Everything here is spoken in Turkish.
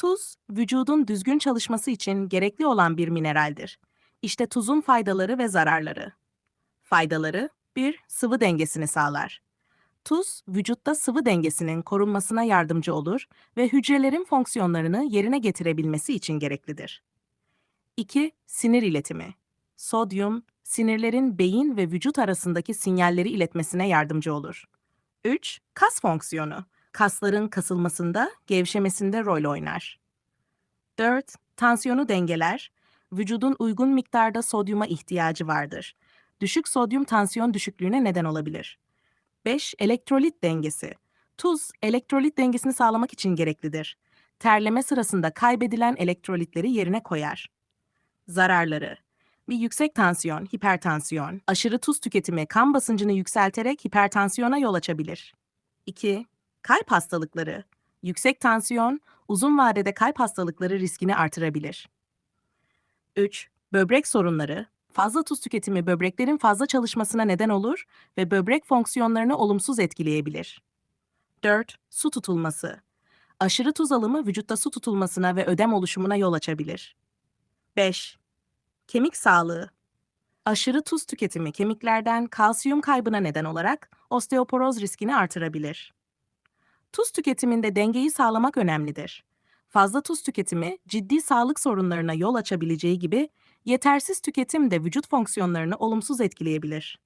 Tuz, vücudun düzgün çalışması için gerekli olan bir mineraldir. İşte tuzun faydaları ve zararları. Faydaları 1. Sıvı dengesini sağlar. Tuz, vücutta sıvı dengesinin korunmasına yardımcı olur ve hücrelerin fonksiyonlarını yerine getirebilmesi için gereklidir. 2. Sinir iletimi. Sodyum, sinirlerin beyin ve vücut arasındaki sinyalleri iletmesine yardımcı olur. 3. Kas fonksiyonu. Kasların kasılmasında, gevşemesinde rol oynar. 4. Tansiyonu dengeler. Vücudun uygun miktarda sodyuma ihtiyacı vardır. Düşük sodyum tansiyon düşüklüğüne neden olabilir. 5. Elektrolit dengesi. Tuz, elektrolit dengesini sağlamak için gereklidir. Terleme sırasında kaybedilen elektrolitleri yerine koyar. Zararları bir yüksek tansiyon, hipertansiyon, aşırı tuz tüketimi kan basıncını yükselterek hipertansiyona yol açabilir. 2. Kalp hastalıkları. Yüksek tansiyon, uzun vadede kalp hastalıkları riskini artırabilir. 3. Böbrek sorunları. Fazla tuz tüketimi böbreklerin fazla çalışmasına neden olur ve böbrek fonksiyonlarını olumsuz etkileyebilir. 4. Su tutulması. Aşırı tuz alımı vücutta su tutulmasına ve ödem oluşumuna yol açabilir. 5. Kemik sağlığı. Aşırı tuz tüketimi kemiklerden kalsiyum kaybına neden olarak osteoporoz riskini artırabilir. Tuz tüketiminde dengeyi sağlamak önemlidir. Fazla tuz tüketimi ciddi sağlık sorunlarına yol açabileceği gibi yetersiz tüketim de vücut fonksiyonlarını olumsuz etkileyebilir.